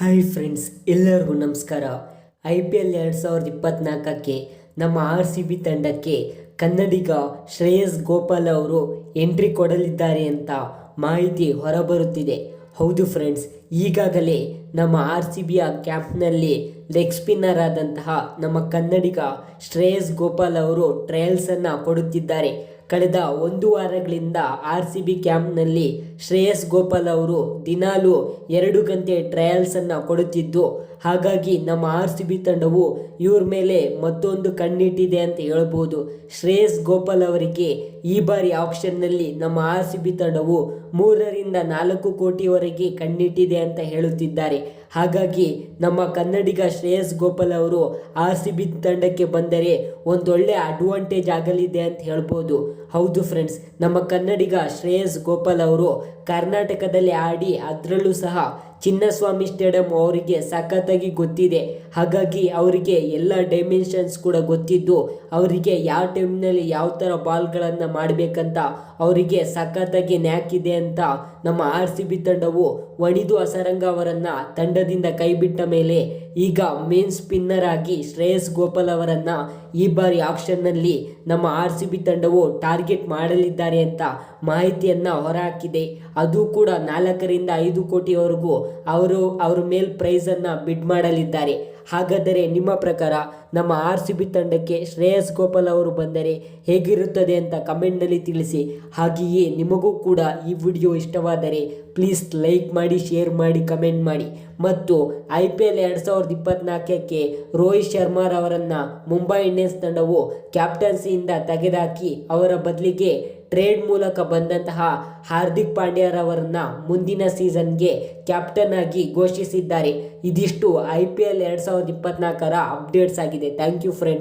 Hi friends, ಎಲ್ಲರಿಗೂ ನಮಸ್ಕಾರ. I P L ಎರಡು ಸಾವಿರದ ಇಪ್ಪತ್ತ್ನಾಲ್ಕಕ್ಕೆ ನಮ್ಮ ಆರ್ ಸಿ ಬಿ ತಂಡಕ್ಕೆ ಕನ್ನಡಿಗ ಶ್ರೇಯಸ್ ಗೋಪಾಲ್ ಅವರು ಎಂಟ್ರಿ ಕೊಡಲಿದ್ದಾರೆ ಅಂತ ಮಾಹಿತಿ ಹೊರಬರುತ್ತಿದೆ. ಹೌದು ಫ್ರೆಂಡ್ಸ್, ಈಗಾಗಲೇ ನಮ್ಮ ಆರ್ ಸಿ ಬಿಯ ಕ್ಯಾಂಪ್ನಲ್ಲಿ ಲೆಗ್ ಸ್ಪಿನ್ನರ್ ಆದಂತಹ ನಮ್ಮ ಕನ್ನಡಿಗ ಶ್ರೇಯಸ್ ಗೋಪಾಲ್ ಅವರು ಟ್ರಯಲ್ಸನ್ನು ಕೊಡುತ್ತಿದ್ದಾರೆ. ಕಳೆದ ಒಂದು ವಾರಗಳಿಂದ ಆರ್ ಸಿ ಬಿ ಕ್ಯಾಂಪ್ನಲ್ಲಿ ಶ್ರೇಯಸ್ ಗೋಪಾಲ್ ಅವರು ದಿನಾಲೂ ಎರಡು ಗಂಟೆ ಟ್ರಯಲ್ಸನ್ನು ಕೊಡುತ್ತಿದ್ದು, ಹಾಗಾಗಿ ನಮ್ಮ ಆರ್ ಸಿ ಬಿ ತಂಡವು ಇವ್ರ ಮೇಲೆ ಮತ್ತೊಂದು ಕಣ್ಣಿಟ್ಟಿದೆ ಅಂತ ಹೇಳ್ಬೋದು. ಶ್ರೇಯಸ್ ಗೋಪಾಲ್ ಅವರಿಗೆ ಈ ಬಾರಿ ಆಪ್ಷನ್ನಲ್ಲಿ ನಮ್ಮ ಆರ್ ಸಿ ಬಿ ತಂಡವು ಮೂರರಿಂದ ನಾಲ್ಕು ಕೋಟಿವರೆಗೆ ಕಣ್ಣಿಟ್ಟಿದೆ ಅಂತ ಹೇಳುತ್ತಿದ್ದಾರೆ. ಹಾಗಾಗಿ ನಮ್ಮ ಕನ್ನಡಿಗ ಶ್ರೇಯಸ್ ಗೋಪಾಲ್ ಅವರು ಆರ್ ಸಿ ಬಿ ತಂಡಕ್ಕೆ ಬಂದರೆ ಒಂದೊಳ್ಳೆ ಅಡ್ವಾಂಟೇಜ್ ಆಗಲಿದೆ ಅಂತ ಹೇಳ್ಬೋದು. ಹೌದು ಫ್ರೆಂಡ್ಸ್ ನಮ್ಮ ಕನ್ನಡಿಗ ಶ್ರೇಯಸ್ ಗೋಪಾಲ್ ಅವರು ಕರ್ನಾಟಕದಲ್ಲಿ ಆಡಿ ಅದರಲ್ಲೂ ಸಹ ಚಿನ್ನಸ್ವಾಮಿ ಸ್ಟೇಡಿಯಂ ಅವರಿಗೆ ಸಖತ್ತಾಗಿ ಗೊತ್ತಿದೆ. ಹಾಗಾಗಿ ಅವರಿಗೆ ಎಲ್ಲ ಡೈಮೆನ್ಷನ್ಸ್ ಕೂಡ ಗೊತ್ತಿದ್ದು, ಅವರಿಗೆ ಯಾವ ಟೈಮ್ನಲ್ಲಿ ಯಾವ ಥರ ಬಾಲ್ಗಳನ್ನು ಮಾಡಬೇಕಂತ ಅವರಿಗೆ ಸಖತ್ತಾಗಿ ನ್ಯಾಕ್ ಇದೆ ಅಂತ ನಮ್ಮ ಆರ್ ಸಿ ಬಿ ತಂಡವು ವಣಿದು ಅಸರಂಗ ಅವರನ್ನು ತಂಡದಿಂದ ಕೈಬಿಟ್ಟ ಮೇಲೆ ಈಗ ಮೇನ್ ಸ್ಪಿನ್ನರ್ ಆಗಿ ಶ್ರೇಯಸ್ ಗೋಪಾಲ್ ಅವರನ್ನು ಈ ಬಾರಿ ಆಕ್ಷನ್ನಲ್ಲಿ ನಮ್ಮ ಆರ್ ಸಿ ಬಿ ತಂಡವು ಟಾರ್ಗೆಟ್ ಮಾಡಲಿದ್ದಾರೆ ಅಂತ ಮಾಹಿತಿಯನ್ನು ಹೊರಹಾಕಿದೆ. ಅದು ಕೂಡ ನಾಲ್ಕರಿಂದ ಐದು ಕೋಟಿವರೆಗೂ ಅವರು, ಅವ್ರ ಮೇಲ್ ಪ್ರೈಸನ್ನು ಬಿಡ್ ಮಾಡಲಿದ್ದಾರೆ. ಹಾಗಾದರೆ ನಿಮ್ಮ ಪ್ರಕಾರ ನಮ್ಮ ಆರ್ ಸಿ ಬಿ ತಂಡಕ್ಕೆ ಶ್ರೇಯಸ್ ಗೋಪಾಲ್ ಅವರು ಬಂದರೆ ಹೇಗಿರುತ್ತದೆ ಅಂತ ಕಮೆಂಟ್ನಲ್ಲಿ ತಿಳಿಸಿ. ಹಾಗೆಯೇ ನಿಮಗೂ ಕೂಡ ಈ ವಿಡಿಯೋ ಇಷ್ಟವಾದರೆ ಪ್ಲೀಸ್ ಲೈಕ್ ಮಾಡಿ ಶೇರ್ ಮಾಡಿ ಕಮೆಂಟ್ ಮಾಡಿ. ಮತ್ತು ಐ ಪಿ ಎಲ್ ಎರಡು ಸಾವಿರದ ಇಪ್ಪತ್ನಾಲ್ಕಕ್ಕೆ ರೋಹಿತ್ ಶರ್ಮಾರವರನ್ನು ಮುಂಬೈ ಇಂಡಿಯನ್ಸ್ ತಂಡವು ಕ್ಯಾಪ್ಟನ್ಸಿಯಿಂದ ತೆಗೆದುಹಾಕಿ ಅವರ ಬದಲಿಗೆ ಟ್ರೇಡ್ ಮೂಲಕ ಬಂದಂತಹ ಹಾರ್ದಿಕ್ ಪಾಂಡ್ಯರವರನ್ನ ಮುಂದಿನ ಸೀಸನ್ಗೆ ಕ್ಯಾಪ್ಟನ್ ಆಗಿ ಘೋಷಿಸಿದ್ದಾರೆ. ಇದಿಷ್ಟು ಐ ಪಿ ಎಲ್ ಎರಡು ಸಾವಿರದ ಇಪ್ಪತ್ನಾಲ್ಕರ ಅಪ್ಡೇಟ್ಸ್ ಆಗಿದೆ. Thank you friends.